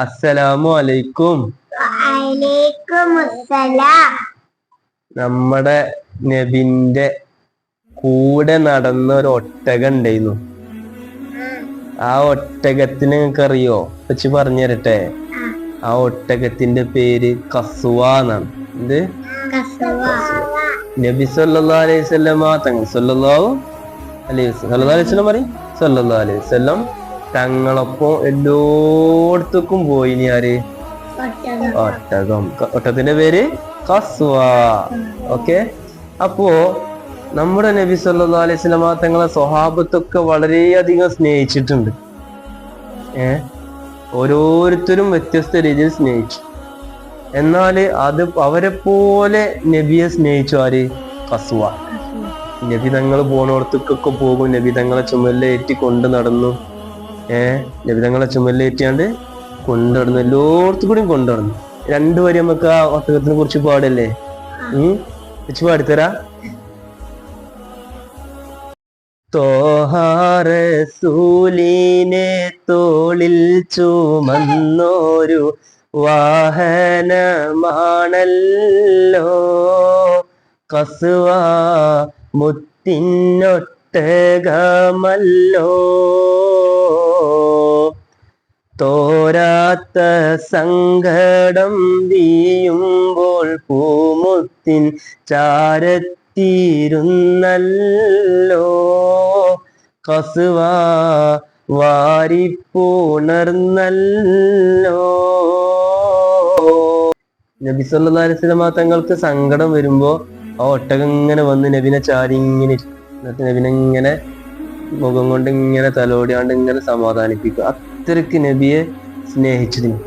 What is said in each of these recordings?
അസ്സലാമു അലൈക്കും നമ്മുടെ നബിന്റെ കൂടെ നടന്ന ഒരു ഒട്ടക ഉണ്ടായിരുന്നു. ആ ഒട്ടകത്തിന് നിങ്ങൾക്ക് അറിയോ വെച്ച് പറഞ്ഞു തരട്ടെ ആ ഒട്ടകത്തിന്റെ പേര് കസുവ എന്നാണ്. എന്ത്? നബി സല്ലാ അലൈഹി സല്ലാ തങ്ങൾ സല്ലല്ലാഹു അലൈഹി സല്ലല്ലാഹു അലൈഹി വസല്ലം പറയും. സല്ലാ അലൈഹി തങ്ങളൊപ്പം എല്ലായിടത്തേക്കും പോയി ആര്? ഒട്ടകം ഒട്ടത്തിന്റെ പേര് കസ്വ. ഓക്കെ? അപ്പോ നമ്മുടെ നബി സല്ലാ അലൈഹി വസല്ലമ തങ്ങളെ സ്വഹാബത്തൊക്കെ വളരെയധികം സ്നേഹിച്ചിട്ടുണ്ട്. ഏ? ഓരോരുത്തരും വ്യത്യസ്ത രീതിയിൽ സ്നേഹിച്ചു. എന്നാൽ അത് അവരെ പോലെ നബിയെ സ്നേഹിച്ചു ആര്? കസുവ. നബി തങ്ങൾ പോണോടത്തേക്കൊക്കെ പോകും. നബി തങ്ങളെ ചുമലിലേറ്റി കൊണ്ട് നടന്നു. ഏ ലഭിതങ്ങളെ തങ്ങളെ കൊണ്ടുവന്നു കൊണ്ടുവന്നു കൂടിയും കൊണ്ട് നടന്നു വരി നമുക്ക് ആ ഒട്ടകത്തിനെ കുറിച്ച് പാടല്ലേ? ഉം? വെച്ച് പാടിത്തരാ. തോഹാറസൂലിനെ തോളിൽ ചുമന്നോരു വാഹനമാണല്ലോ. കസുവ മുത്തിനൊട്ടകമല്ലോ തോരാത്ത സങ്കടം വീയുമ്പോൾ പൂമുത്തിൻ ചാരത്തിരുന്നല്ലോ കസുവ വാരിപ്പുണർന്നല്ലോ നബി അലൈഹി തങ്ങൾക്ക് സങ്കടം വരുമ്പോ ആ ഒട്ടകം ഇങ്ങനെ വന്ന് നബിനെ ചാരി ഇങ്ങനെ. എന്നിട്ട് നബിനെ ഇങ്ങനെ മുഖം കൊണ്ട് ഇങ്ങനെ തലോടിയാണ്ട് ഇങ്ങനെ സമാധാനിപ്പിക്കും അത്രയ്ക്ക് നബിയെ സ്നേഹിച്ചതിന്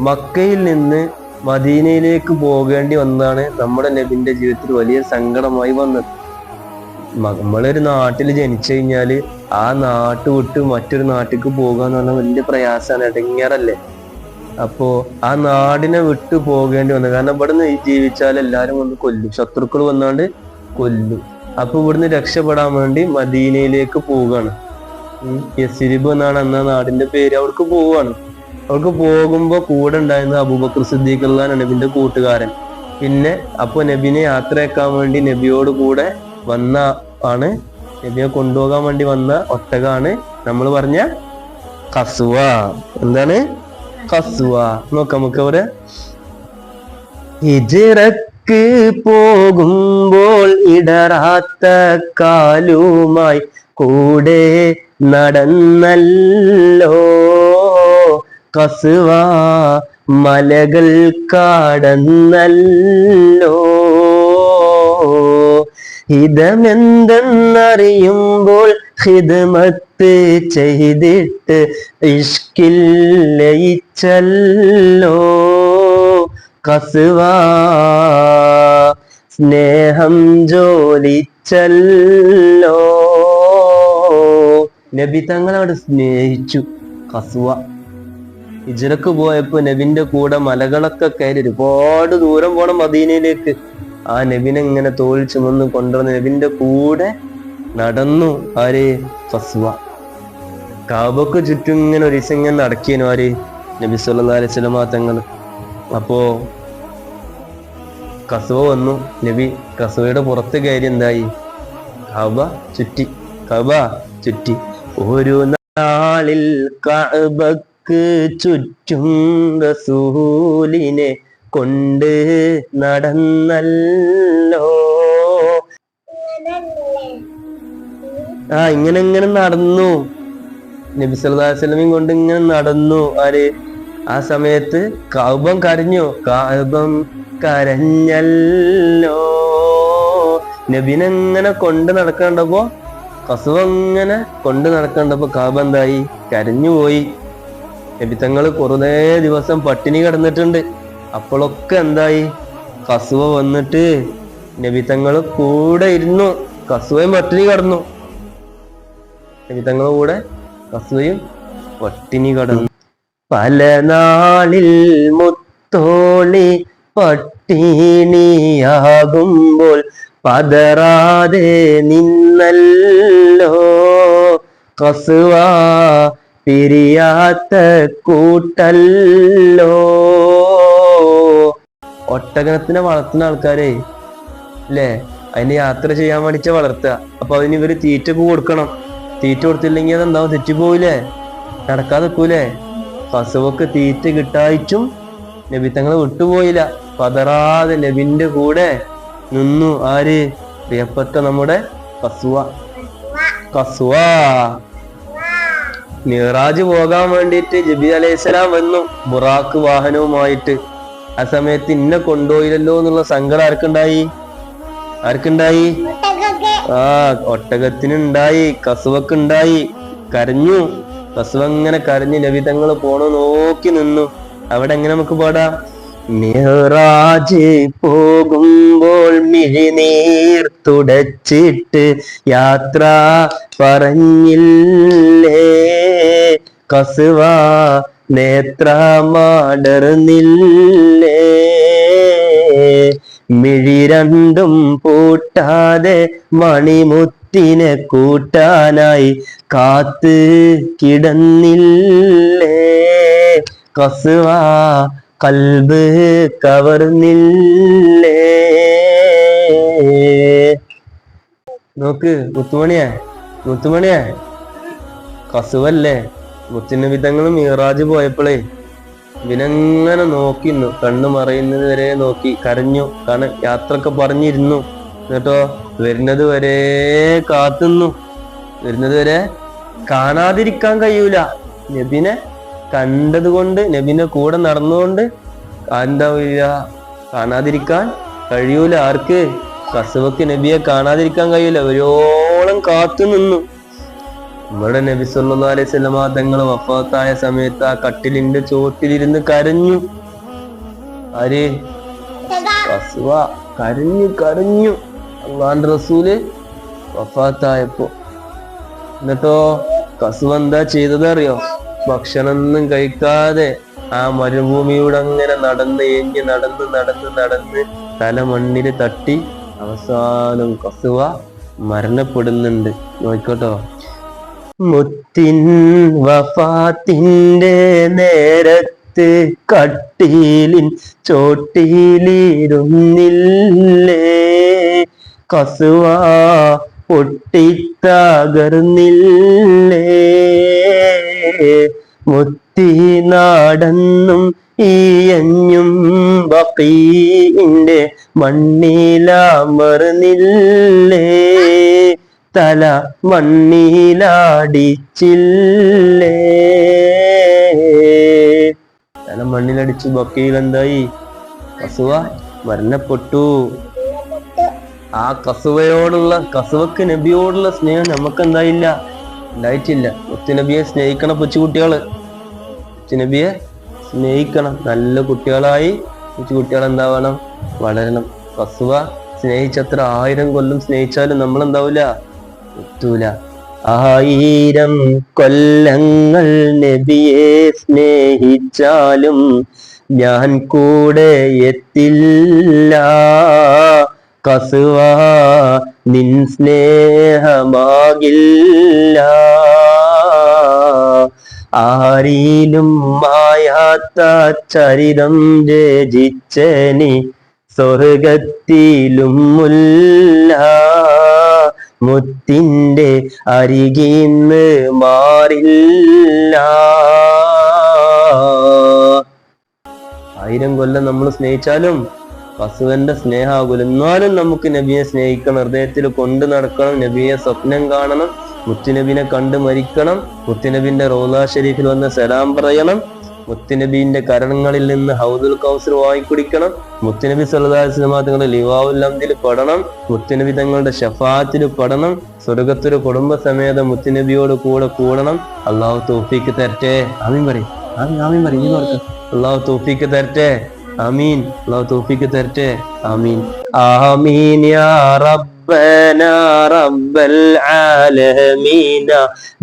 മക്കയിൽ നിന്ന് മദീനയിലേക്ക് പോകേണ്ടി വന്നതാണ് നമ്മുടെ നബിന്റെ ജീവിതത്തിൽ വലിയ സങ്കടമായി വന്നത്. നമ്മളൊരു നാട്ടിൽ ജനിച്ചു കഴിഞ്ഞാൽ ആ നാട്ട് വിട്ട് മറ്റൊരു നാട്ടിലേക്ക് പോകുക എന്ന് പറഞ്ഞാൽ വലിയ പ്രയാസമാണ് ഇടങ്ങേറല്ലേ അപ്പോ ആ നാടിനെ വിട്ടു പോകേണ്ടി വന്നു കാരണം ഇവിടെ നിന്ന് ജീവിച്ചാൽ എല്ലാരും വന്ന് കൊല്ലും. ശത്രുക്കൾ വന്നാണ്ട് കൊല്ലും. അപ്പൊ ഇവിടുന്ന് രക്ഷപ്പെടാൻ വേണ്ടി മദീനയിലേക്ക് പോവുകയാണ്. യസിരിബ് എന്നാണ് അന്ന് ആ നാടിന്റെ പേര്. അവർക്ക് പോവുകയാണ്. അവർക്ക് പോകുമ്പോ കൂടെ ഉണ്ടായിരുന്ന അബൂബക്കർ സിദ്ദീഖ് അല്ലാൻ നബിന്റെ കൂട്ടുകാരൻ. പിന്നെ അപ്പൊ നബിനെ യാത്രയാക്കാൻ വേണ്ടി നബിയോട് കൂടെ വന്ന ആണ് നബിയെ കൊണ്ടുപോകാൻ വേണ്ടി വന്ന ഒട്ടകാണ് നമ്മൾ പറഞ്ഞ കസുവ. എന്താണ്? കസുവ. നോക്കാം നമുക്ക് അവിടെ. ഹിജിറക്ക് പോകുമ്പോൾ ഇടറാത്ത കാലുമായി കൂടെ നടന്നല്ലോ. കസുവ മലകൾ കാടന്നല്ലോ. ഹിതമെന്തെന്നറിയുമ്പോൾ ഹിതമത്ത് ചെയ്തിട്ട് ഇഷ്കിൽ ലയിച്ചല്ലോ. കസുവ. സ്നേഹം ജോലിച്ചല്ലോ നബി തങ്ങൾ അവിടെ സ്നേഹിച്ചു കസുവ. ഇജറക്ക് പോയപ്പോ നബിന്റെ കൂടെ മലകളൊക്കെ കയറി ഒരുപാട് ദൂരം പോണം മദീനയിലേക്ക്. ആ നബിനെ ഇങ്ങനെ തോൽ ചുമന്ന് കൊണ്ടുവന്ന് നബിന്റെ കൂടെ നടന്നു. ആര്? കസുവ. കാബക്ക് ചുറ്റും ഇങ്ങനെ ഒരു ഇങ്ങനെ നടക്കിയനു ആര്? നബി സല്ലല്ലാഹു അലൈഹി വസല്ലമ തങ്ങൾ അപ്പോ കസുവ വന്നു. നബി കസുവയുടെ പുറത്ത് കയറി എന്തായി? കബ ചുറ്റി. കബ ചുറ്റി. ഒരു നാളിൽ കബക്ക് ചുറ്റും റസൂലിനെ കൊണ്ട് നടന്നല്ലോ. ആ ഇങ്ങനെ ഇങ്ങനെ നടന്നു. നബി സല്ലല്ലാഹു അലൈഹി വസല്ലമയും കൊണ്ട് ഇങ്ങനെ നടന്നു. ആര്? ആ സമയത്ത് കൗബം കരഞ്ഞു. കൗപം കരഞ്ഞല്ലോ. നബിനെങ്ങനെ കൊണ്ട് നടക്കണ്ടപ്പോ? കസുവങ്ങനെ കൊണ്ട് നടക്കണ്ടപ്പോ കാബ എന്തായി? കരഞ്ഞുപോയി നബി തങ്ങൾ കുറേ ദിവസം പട്ടിണി കിടന്നിട്ടുണ്ട്. അപ്പോഴൊക്കെ എന്തായി? കസുവ വന്നിട്ട് നബി തങ്ങൾ കൂടെ ഇരുന്നു. കസുവയും പട്ടിണി കടന്നു. നബി തങ്ങളുടെ കൂടെ കസുവയും പട്ടിണി കടന്നു. പല നാളിൽ മുത്തോളി പട്ടിണിയാകുമ്പോൾ പതറാതെ നിന്നല്ലോ. കസുവ പിരിയാത്ത കൂട്ടല്ലോ. ഒട്ടകത്തിനെ വളർത്തുന്ന ആൾക്കാരെ അല്ലേ അതിന് യാത്ര ചെയ്യാൻ വേണ്ടിച്ച വളർത്തുക. അപ്പൊ അതിന് ഇവർ തീറ്റ കൊടുക്കണം. തീറ്റ കൊടുത്തില്ലെങ്കിൽ അതെന്താവും? തെറ്റിപ്പോവില്ലേ നടക്കാതെ നിൽക്കൂലേ കസുവക്ക് തീറ്റ കിട്ടായിട്ടും നബി തങ്ങൾ വിട്ടുപോയില്ല. പതറാതെ നബിന്റെ കൂടെ നിന്നു. ആര്? പ്രിയപ്പെട്ട നമ്മുടെ കസുവ. കസുവ. മിറാജ് പോകാൻ വേണ്ടിയിട്ട് ജബി അലൈഹിസ്സലാം വന്നു. ബുറാക്ക് വാഹനവുമായിട്ട്. ആ സമയത്ത് ഇന്നെ കൊണ്ടുപോയില്ലല്ലോ എന്നുള്ള സങ്കടം ആർക്കുണ്ടായി? ആർക്കുണ്ടായി? ആ ഒട്ടകത്തിനുണ്ടായി. കസുവക്കുണ്ടായി. കരഞ്ഞു. കസുവ ഇങ്ങനെ കരഞ്ഞ് ലവിതങ്ങൾ തങ്ങൾ പോണു നോക്കി നിന്നു. അവിടെ എങ്ങനെ നമുക്ക് പാടാം? മിഹ്റാജ് പോകുമ്പോൾ മിഴിനീർ തുടച്ചിട്ട് യാത്ര പറഞ്ഞില്ലേ? കസുവ നേത്രമാടർന്നില്ലേ? മിഴി രണ്ടും പൂട്ടാതെ മണിമുത്തിനെ കൂട്ടാനായി കാത്ത് കിടന്നില്ലേ? കസുവ കൽബ് കവർന്നില്ലേ? നോക്ക് മുത്തുമണിയെ മുത്തുമണിയെ. കസുവല്ലേ? മുത്തിനബിതങ്ങളും മീറാജ് പോയപ്പോഴേ വിനങ്ങനെ നോക്കിന്നു? കണ്ണു മറയുന്നത് വരെ നോക്കി കരഞ്ഞു. കാരണം യാത്രയ്ക്ക് പറഞ്ഞിരുന്നു. എന്നിട്ടോ? വരുന്നത് വരെ കാത്തുന്നു. വരുന്നത് വരെ കാണാതിരിക്കാൻ കഴിയൂല. നബിനെ കണ്ടത് കൊണ്ട് നബിനെ കൂടെ നടന്നുകൊണ്ട് എന്താ പറയുക കാണാതിരിക്കാൻ കഴിയൂല. ആർക്ക്? കസുവക്ക് നബിയെ കാണാതിരിക്കാൻ കഴിയൂല. ഒരോളം കാത്തു നിന്നു. നമ്മുടെ നബി സല്ലല്ലാഹി അലൈഹി വസല്ലമ തങ്ങൾ വഫാത്തായ സമയത്ത് ആ കട്ടിലിന്റെ ചോട്ടിലിരുന്ന് കരഞ്ഞു. ആര്? കസുവ. കരഞ്ഞു കരഞ്ഞു. അള്ളാന്റെ റസൂൽ വഫാത്തായപ്പോ. എന്നിട്ടോ കസുവ എന്താ ചെയ്തത് അറിയോ ഭക്ഷണമൊന്നും കഴിക്കാതെ ആ മരുഭൂമിയോട് അങ്ങനെ നടന്ന് എഞ്ഞ് നടന്ന് നടന്ന് നടന്ന് തല മണ്ണിൽ തട്ടി അവസാനം കസുവ മരണപ്പെടുന്നുണ്ട്. നോക്കോട്ടോ മുത്തിൻ വഫാത്തിന്റെ നേരത്ത് കട്ടിലിൻ ചോട്ടിലിരുന്നില്ലേ കസുവ പൊട്ടിത്തകർന്നില്ലേ? മുത്തി നാടന്നും ഈയഞ്ഞും ബക്കീന്റെ മണ്ണിലമർന്നില്ലേ? തല മണ്ണിലടിച്ചില്ലേ? തല മണ്ണിലടിച്ച് ബക്കയിൽ എന്തായി കസുവ മരണപ്പെട്ടു. ആ കസുവയോടുള്ള കസുവക്ക് നബിയോടുള്ള സ്നേഹം നമുക്ക് എന്തായില്ല ഉണ്ടായിട്ടില്ല മുത്തുനബിയെ സ്നേഹിക്കണം കൊച്ചുകുട്ടികൾ. മുത്തുനബിയെ സ്നേഹിക്കണം. നല്ല കുട്ടികളായി കൊച്ചുകുട്ടികൾ എന്താവണം വളരണം. കസുവ സ്നേഹിച്ചത്ര ആയിരം കൊല്ലം സ്നേഹിച്ചാലും നമ്മൾ എന്താവൂല എത്തൂല. ആയിരം കൊല്ലങ്ങൾ നബിയെ സ്നേഹിച്ചാലും ഞാൻ കൂടെ എത്തില്ല. കസുവ നിൻ സ്നേഹമാകില്ല. ആരിലും മായാത്ത ചരിതം രചിച്ചനി സ്വർഗത്തിലും മുല്ല മുത്തിന്റെ അരികിന്ന് മാറില്ല. ആയിരം കൊല്ലം നമ്മൾ സ്നേഹിച്ചാലും പശുവന്റെ സ്നേഹാകുലം എന്നാലും നമുക്ക് നബിയെ സ്നേഹിക്കണം ഹൃദയത്തിൽ കൊണ്ടു നടക്കണം നബിയെ സ്വപ്നം കാണണം മുത്തുനബിനെ കണ്ട് മരിക്കണം മുത്തുനബിന്റെ റോലാ ഷെരീഫിൽ വന്ന് സലാം പറയണം മുത്തുനബീന്റെ കരണങ്ങളിൽ നിന്ന് ഹൗദുൽ കൗസർ വാങ്ങിക്കുടിക്കണം മുത്തുനബി സല്ലാസ്ലമാങ്ങളുടെ ലിവാവുൽ അംദിൽ പെടണം മുത്തുനബി തങ്ങളുടെ ഷഫാത്തിൽ പെടണം സ്വർഗത്തൊരു കുടുംബസമേത മുത്തുനബിയോട് കൂടെ കൂടണം. അള്ളാഹു തോഫിക്ക് തരട്ടെ. ആമീൻ ആമീൻ ആമീൻ പറയും. അള്ളാഹു തോഫിക്ക് തരട്ടെ. ആമീൻ അള്ളാഹു തോഫിക്ക് തരട്ടെ ആമീൻ ആമീൻ യാ ربنا رب العالمين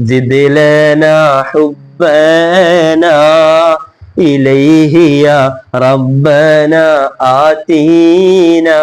زد لنا حبنا إليه يا ربنا آتينا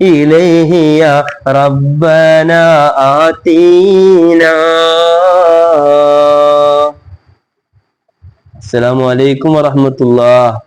إليه يا ربنا آتينا. السلام عليكم ورحمة الله.